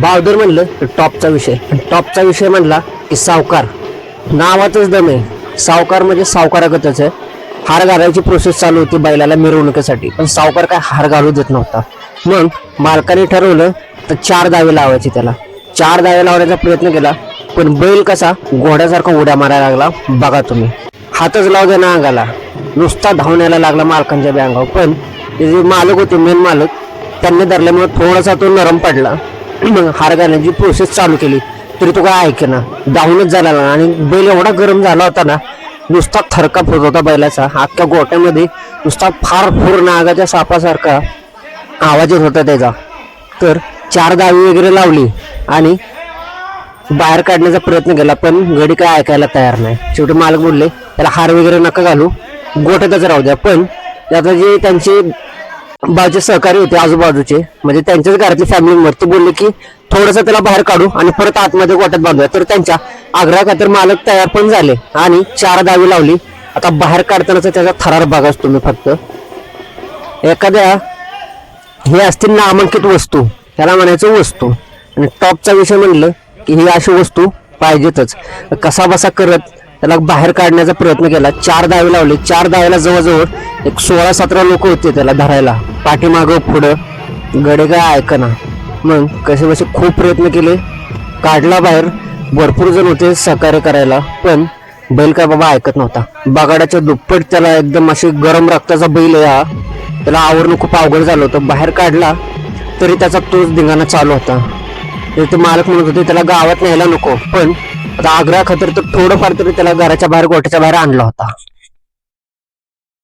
बावदर म्हणलं तर टॉपचा विषय. टॉपचा विषय म्हणला की सावकार. नावातच दम आहे. सावकार म्हणजे सावकारागतच आहे. हार घालायची प्रोसेस चालू होती बैलाला मिरवणुकीसाठी. पण सावकार काय हार घालू देत नव्हता. मग मालकाने ठरवलं तर चार दावे लावायचे त्याला. चार दावे लावण्याचा प्रयत्न केला पण बैल कसा घोड्यासारखा उड्या मारायला लागला बघा तुम्ही. हातच लाव दे अंगाला. नुसता धावण्याला लागला मालकांच्या बँगावर पण जे मालक होते मेन मालक त्यांनी धरल्यामुळे थोडासा तो नरम पडला. मग हार घालण्याची प्रोसेस चालू केली. तरी तो काय ऐकेना डाऊनच झाला आणि बैल एवढा गरम झाला होता ना नुसता थरकाप होत होता बैलाचा. अख्ख्या गोट्यामध्ये नुसता फार फोर नागाच्या सापासारखा आवाज येत होता त्याचा. तर चार दावी वगैरे लावली आणि बाहेर काढण्याचा प्रयत्न केला पण गडी काय ऐकायला तयार नाही. शेवटी मालक बोलले त्याला हार वगैरे नका घालू. गोठ्यातच राहू द्या. पण आता जे त्यांचे बाजूचे सहकारी होते आजूबाजूचे. म्हणजे त्यांच्याच घरातली फॅमिली मेंबर ते बोलले की थोडंसं त्याला बाहेर काढू आणि परत आतमध्ये गोट्यात बांधूया. तर त्यांच्या आग्रहाखातर मालक तयार पण झाले आणि चार दावी लावली. आता बाहेर काढतानाचा त्याचा थरार बघाच तुम्ही फक्त. एखाद्या हे असतील नामांकित वस्तू त्याला म्हणायचं वस्तू. आणि टॉपचा विषय म्हणलं की ही अशी वस्तू पाहिजेतच. कसा बसा करत त्याला बाहेर काढण्याचा प्रयत्न केला. चार दावे लावले. चार दावेला जवळजवळ एक सोळा सतरा लोक होते त्याला धरायला. पाठीमागं पुढं गडे काय ऐकना मग कसे बसे खूप प्रयत्न केले. काढला बाहेर. भरपूर जण होते सहकार्य करायला. पण बैल काय बाबा ऐकत नव्हता. बागाडाच्या दुप्पट त्याला एकदम अशी गरम रक्ताचा बैल आहे हा. त्याला आवरणं खूप अवघड झालं होतं. बाहेर काढला तरी त्याचा तोच धिंगाणा चालू होता. तर ते मालक म्हणत होते त्याला गावात न्यायला नको. पण आता आग्रा खातर तर थोडंफार तरी त्याला घराच्या बाहेर गोठ्याच्या बाहेर आणला होता.